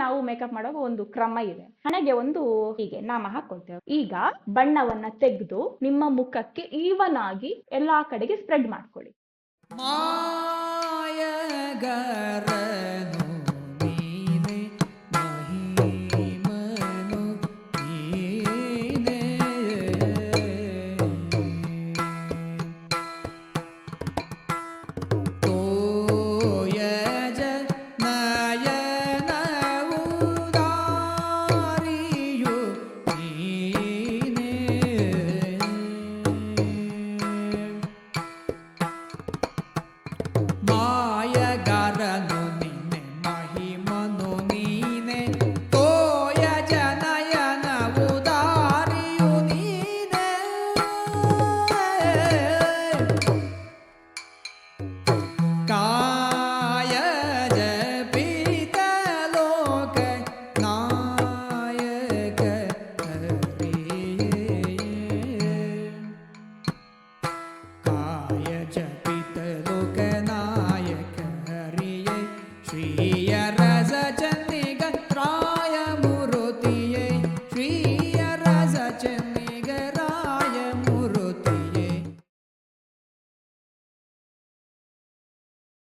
ನಾವು ಮೇಕಪ್ ಮಾಡುವಾಗ ಒಂದು ಕ್ರಮ ಇದೆ. ಹಣೆಗೆ ಒಂದು ಹೀಗೆ ನಾಮ ಹಾಕೊಳ್ತೇವೆ. ಈಗ ಬಣ್ಣವನ್ನ ತೆಗೆದು ನಿಮ್ಮ ಮುಖಕ್ಕೆ ಈವನ್ ಆಗಿ ಎಲ್ಲಾ ಕಡೆಗೆ ಸ್ಪ್ರೆಡ್ ಮಾಡ್ಕೊಳ್ಳಿ. प्रिय रजचन्ति कत्राय